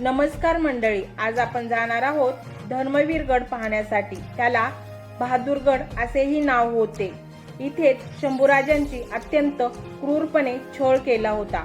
नमस्कार मंडळी आज आपण जाणार आहोत धर्मवीर गड पाहण्यासाठी. त्याला बहादूरगड असेही नाव होते. इथेच शंभूराजांची अत्यंत क्रूरपणे छळ केला होता.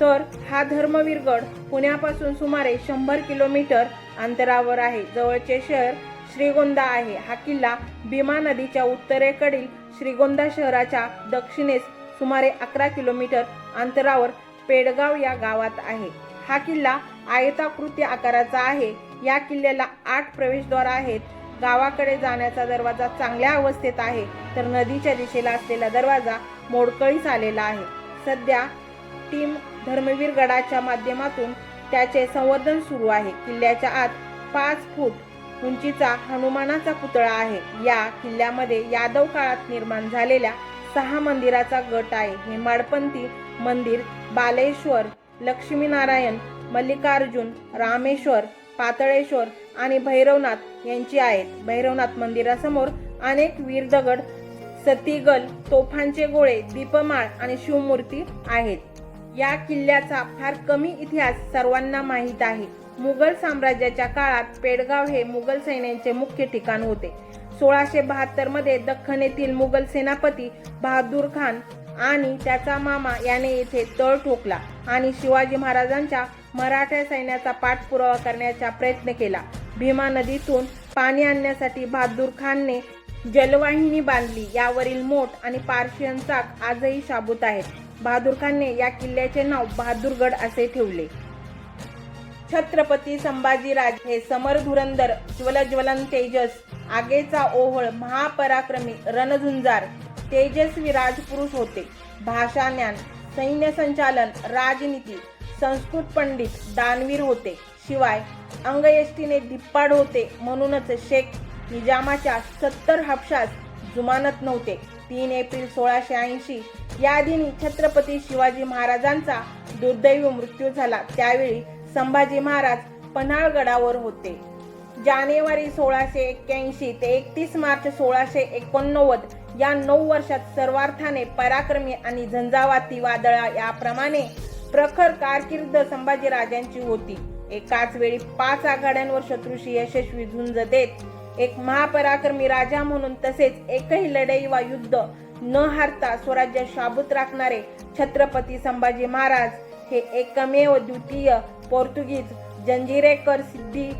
तर हा धर्मवीर गड पुण्यापासून सुमारे शंभर किलोमीटर अंतरावर आहे. जवळचे शहर श्रीगोंदा आहे. हा किल्ला भीमा नदीच्या उत्तरेकडील श्रीगोंदा शहराच्या दक्षिणेस सुमारे अकरा किलोमीटर अंतरावर पेडगाव या गावात आहे. हा किल्ला आयताकृती आकाराचा आहे. या किल्ल्याला आठ प्रवेशद्वार आहेत. गावाकडे जाण्याचा दरवाजा चांगल्या अवस्थेत आहे. तर नदीच्या दिशेला असलेला दरवाजा मोडकळीस आलेला आहे. सध्या टीम धर्मवीर गडाच्या माध्यमातून त्याचे संवर्धन सुरू आहे. किल्ल्याच्या आत पाच फूट उंचीचा हनुमानाचा पुतळा आहे. या किल्ल्यामध्ये यादव काळात निर्माण झालेल्या सहा मंदिराचा गट आहे. हे माडपंथी मंदिर बालेश्वर लक्ष्मीनारायण मल्लिकार्जुन रामेश्वर पातळेश्वर आणि भैरवनाथ यांची आहेत. भैरवनाथ मंदिरासमोर अनेक वीर दगड सतीगल तोफांचे गोळे दीपमाळ आणि शिवमूर्ती आहेत. या किल्ल्याचा फार कमी इतिहास सर्वांना माहीत आहे. मुघल साम्राज्याच्या काळात पेडगाव हे मुघल सैन्याचे मुख्य ठिकाण होते. सोळाशे बहात्तरमध्ये दख्खन येथील मुघल सेनापती बहादूर खान आणि त्याचा मामा याने येथे तळ ठोकला आणि शिवाजी महाराजांच्या मराठा सैन्याचा पाठपुरावा करण्याचा प्रयत्न केला. भीमा नदीतून पाणी आणण्यासाठी बहादूर खानने जलवाहिनी बांधली. यावरील मोठ आणि पार्शियन चाक आजही शाबूत आहेत. बहादूर खानने या किल्ल्याचे नाव बहादूरगड असे ठेवले. छत्रपती संभाजीराज हे समर धुरंदर ज्वलज्वलन तेजस आगेचा ओहळ महापराक्रमी रणझुंजार तेजस्वी राजपुरुष होते. भाषा ज्ञान सैन्य संचालन राजनीती संस्कृत पंडित दानवीर होते. शिवाय अंगयष्टीने धिप्पाड होते म्हणूनच शेख निजामाच्या सत्तर हापशास जुमानत नव्हते. तीन एप्रिल सोळाशे ऐंशी या दिनी छत्रपती शिवाजी महाराजांचा दुर्दैवी मृत्यू झाला. त्यावेळी संभाजी महाराज पन्हाळगडावर होते. जानेवारी सोळाशे एक्क्याऐंशी ते एकतीस मार्च सोळाशे एकोणनव्वद या नऊ वर्षात सर्वार्थाने पराक्रमी आणि झंझावाती वादळा याप्रमाणे प्रखर कारकीर्द संभाजीराजांची होती. एकाच वेळी पाच आघाड्यांवर शत्रूशी यशस्वी झुंज देत एक महापराक्रमी राजा म्हणून तसेच एकही लढाई वा युद्ध न हारता स्वराज्य शाबूत राखणारे छत्रपती संभाजी महाराज हे एकमेव द्वितीय पोर्तुगीज जंजिरेकर सिद्धी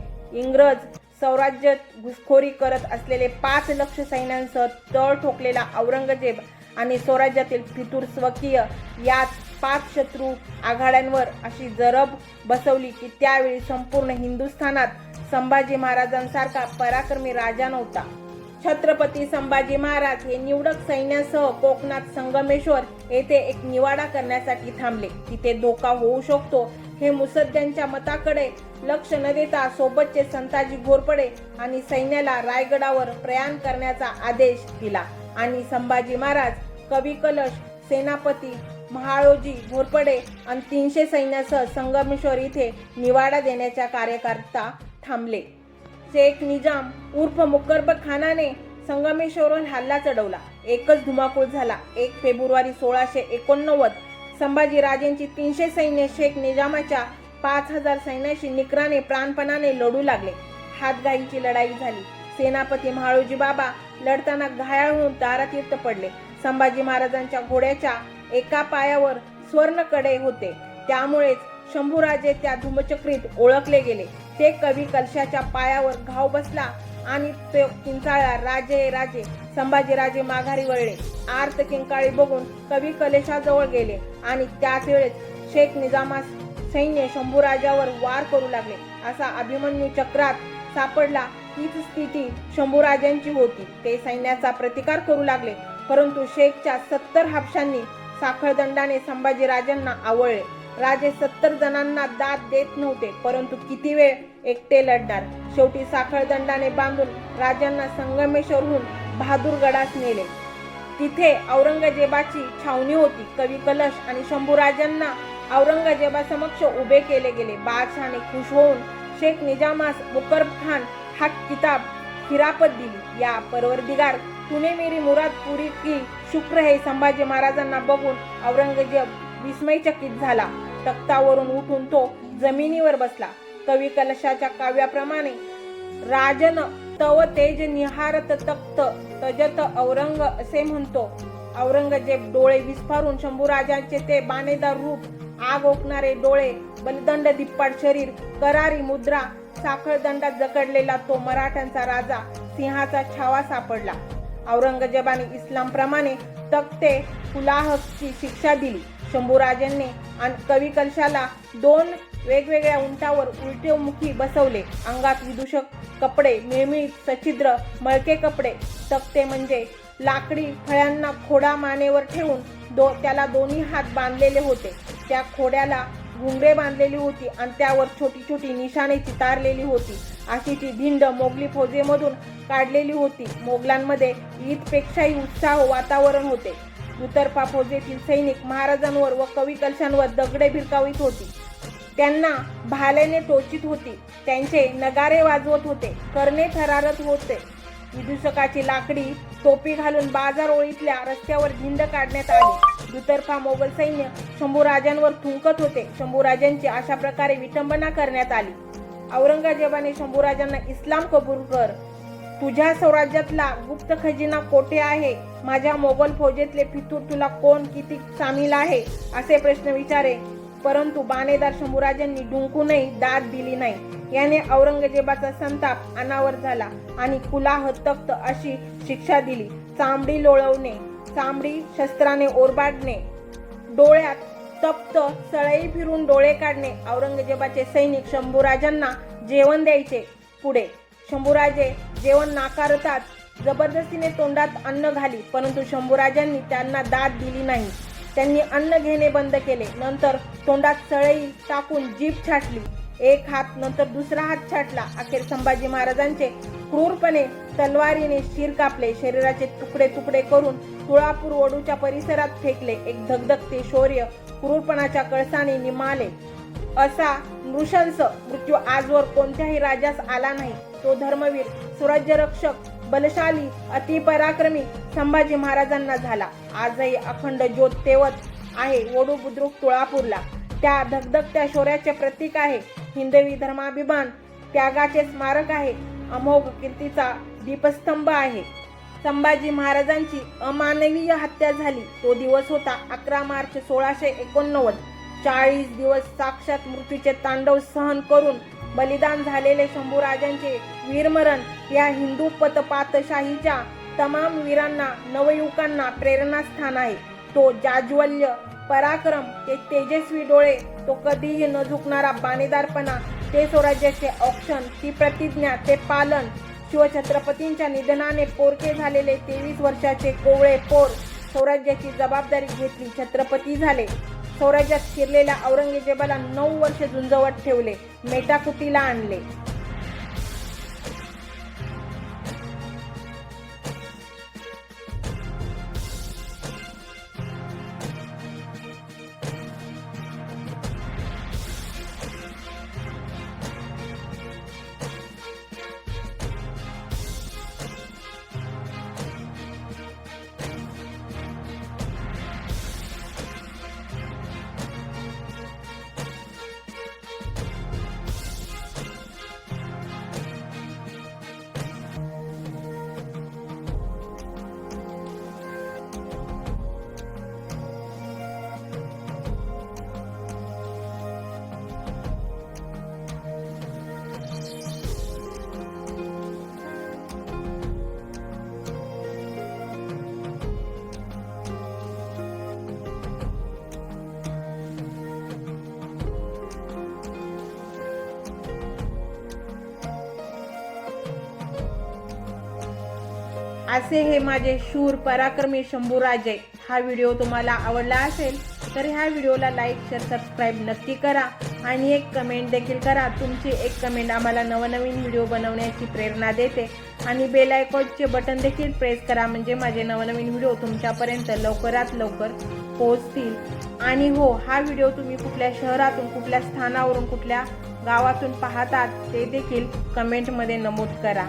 इंग्रज स्वराज्यात घुसखोरी करत असलेले पाच लक्ष सैन्यांसह तळ ठोकलेला औरंगजेब आणि स्वराज्यातील फितूर स्वकीय यात पाच शत्रू आघाड्यांवर अशी जरब बसवली की त्यावेळी संपूर्ण हिंदुस्थानात संभाजी महाराजांसारखा पराक्रमी राजा नव्हता. छत्रपती संभाजी महाराज हे निवडक सैन्यासह कोकणात संगमेश्वर येथे एक निवाडा करण्यासाठी थांबले. तिथे धोका होऊ शकतो हे मुसद्द्यांच्या मताकडे लक्ष न देता सोबतचे संताजी घोरपडे आणि सैन्याला रायगडावर प्रयाण करण्याचा आदेश दिला आणि संभाजी महाराज कवी कलश सेनापती महाळोजी घोरपडे आणि तीनशे सैन्यासह संगमेश्वर इथे निवाडा देण्याच्या कार्यकर्ता थांबले. शेख निजाम उर्फ मुकर्ब खानाने संगमेश्वरवर हल्ला चढवला. एकच धुमाकूळ झाला. एक फेब्रुवारी सोळाशे एकोणनव्वद संभाजीराजेंची तीनशे सैन्य शेख निजामाच्या पाच हजार सैन्याशी निकराने प्राणपणाने लढू लागले. हातगाईची लढाई झाली. सेनापती महाळोजी बाबा लढताना घायाळ होऊन दारातीर्थ पडले. संभाजी महाराजांच्या घोड्याच्या एका पायावर स्वर्णकडे होते. त्यामुळेच शंभूराजे त्या धूमचक्रीत ओळखले गेले. ते कवी कलशाच्या पायावर घाव बसला आणि तो किंचाळला राजे राजे संभाजीराजे माघारी वळले. आर्त किंकाळी बघून कवी कलेशाजवळ गेले आणि त्याच वेळेस शेख निजामास सैन्य शंभूराजावर वार करू लागले. असा अभिमन्यू चक्रात सापडला. तीच स्थिती शंभूराजांची होती. ते सैन्याचा प्रतिकार करू लागले. परंतु शेखच्या सत्तर हापशांनी साखळदंडाने संभाजीराजांना आवळले. राजे सत्तर जणांना दाद देत नव्हते परंतु किती वेळ एकटे लढणार? शेवटी साखळदंडाने बांधून राजांना संगमेश्वरहून बहादूरगडास नेले. तिथे औरंगजेबाची छावणी होती. कवी कलश आणि शंभूराजांना औरंगजेबासमक्ष उभे केले गेले. बादशहाने खुश होऊन शेख निजामास मुकरब खान हा किताब हिरापत दिली. या परवरदिगार तुने मेरी मुराद पुरी की शुक्र हे संभाजी महाराजांना बघून औरंगजेब विस्मयचकित झाला. तख्तावरून उठून तो जमिनीवर बसला. कवी कलशाच्या काव्याप्रमाणे राजन तव तेज निहारत तक्त तजत औरंग असे म्हणतो. औरंगजेब डोळे विस्फारून शंभूराजांचे ते बाणेदार रूप आग ओकणारे डोळे बलदंड दिप्पाड शरीर करारी मुद्रा साखळदंडात जकडलेला तो मराठ्यांचा राजा सिंहाचा छावा सापडला. औरंगजेबाने इस्लाम प्रमाणे तख्ते कुलाहची शिक्षा दिली. शंभूराजांनी आणि कवी कलशाला दोन वेगवेगळ्या उंटावर उलटेमुखी बसवले. अंगात विदूषक कपडे मिळमिळीत सछिद्र मळके कपडे. तक्ते म्हणजे लाकडी फळ्यांना खोडा मानेवर ठेवून दो त्याला दोन्ही हात बांधलेले होते. त्या खोड्याला घुंगरे बांधलेली होती आणि त्यावर छोटी छोटी निशाणे चितारलेली होती. अशी ती धिंड मोगली फौजेमधून काढलेली होती. मोगलांमध्ये ईदपेक्षाही उत्साह वातावरण होते. उतरपा फौजेतील सैनिक महाराजांवर व कवी कलशांवर दगडे भिरकावीत होती. त्यांना भाल्याने टोचित होती. त्यांचे नगारे वाजवत होते. करणे थरारत होते. विदूषकाची लाकडी टोपी घालून बाजार ओळीतल्या रस्त्यावर झिंड काढण्यात आली. दुतर्फा मोगल सैन्य शंभूराजांवर थुंकत होते. शंभूराजांची अशा प्रकारे विटंबना करण्यात आली. औरंगजेबाने शंभूराजांना इस्लाम कबूल कर. तुझ्या स्वराज्यातला गुप्त खजिना कोठे आहे? माझ्या मोगल फौजेतले फितूर तुला कोण किती सामील आहे? असे प्रश्न विचारे परंतु बाणेदार शंभूराजांनी डुंकूनही दाद दिली नाही. याने औरंगजेबाचा संताप अनावर झाला आणि कुलाह तख्त अशी शिक्षा दिली. चांबडी लोळवणे चांबडी शस्त्राने ओरबाडणे डोळ्यात तप्त सळई फिरून डोळे काढणे औरंगजेबाचे सैनिक शंभूराजांना जेवण द्यायचे पुढे. शंभूराजे जेवण नाकारतात जबरदस्तीने तोंडात अन्न घाली परंतु शंभूराजांनी त्यांना दाद दिली नाही. त्यांनी अन्न घेणे बंद केले. नंतर तोंडात सळई टाकून जीभ छाटली. एक हात नंतर दुसरा हात छाटला. अखेर संभाजी महाराजांचे क्रूरपणे तलवारीने शिर कापले. शरीराचे तुकडे तुकडे करून तुळापूर वडूच्या परिसरात फेकले. एक धगधगते शौर्य क्रूरपणाच्या कळसाने निमाले. असा नृशंस मृत्यू आजवर कोणत्याही राजास आला नाही. तो धर्मवीर स्वराज्य रक्षक बलशाली अतिपराक्रमी संभाजी महाराजांना झाला. आजही अखंड ज्योत तेवत आहे वडू बुद्रुक तुळापूरला. त्या धगधगत्या शौर्याचे प्रतीक आहे. हिंदवी धर्माभिमान त्यागाचे स्मारक आहे. अमोघ कीर्तीचा दीपस्तंभ आहे. संभाजी महाराजांची अमानवीय हत्या झाली. तो दिवस होता अकरा मार्च सोळाशे एकोणनव्वद. चाळीस दिवस साक्षात मृत्यूचे तांडव सहन करून बलिदान झालेले शंभूराजांचे वीरमरण या हिंदू पतपातशाहीच्या तमाम वीरांना नवयुवकांना प्रेरणास्थान आहे. तो जाज्वल्य पराक्रम ते तेजस्वी डोळे तो कधीही न झुकणारा बाणेदारपणा ते स्वराज्याचे औक्षण ती प्रतिज्ञा ते पालन शिवछत्रपतींच्या निधनाने पोरके झालेले तेवीस वर्षाचे कोवळे पोर स्वराज्याची जबाबदारी घेतली छत्रपती झाले. स्वराज्यात शिरलेल्या औरंगजेबाला नऊ वर्ष झुंजवत ठेवले मेटाकुटीला आणले. असे हे माझे शूर पराक्रमी शंभूराजे. हा व्हिडिओ तुम्हाला आवडला असेल तर ह्या व्हिडिओला लाईक शेअर सबस्क्राईब नक्की करा आणि एक कमेंट देखील करा. तुमची एक कमेंट आम्हाला नवनवीन व्हिडिओ बनवण्याची प्रेरणा देते. आणि बेल आयकॉनचे बटन देखील प्रेस करा म्हणजे माझे नवनवीन व्हिडिओ तुमच्यापर्यंत लवकरात लवकर पोहोचतील. आणि हो हा व्हिडिओ तुम्ही कुठल्या शहरातून कुठल्या स्थानावरून कुठल्या गावातून पाहतात ते देखील कमेंटमध्ये नमूद करा.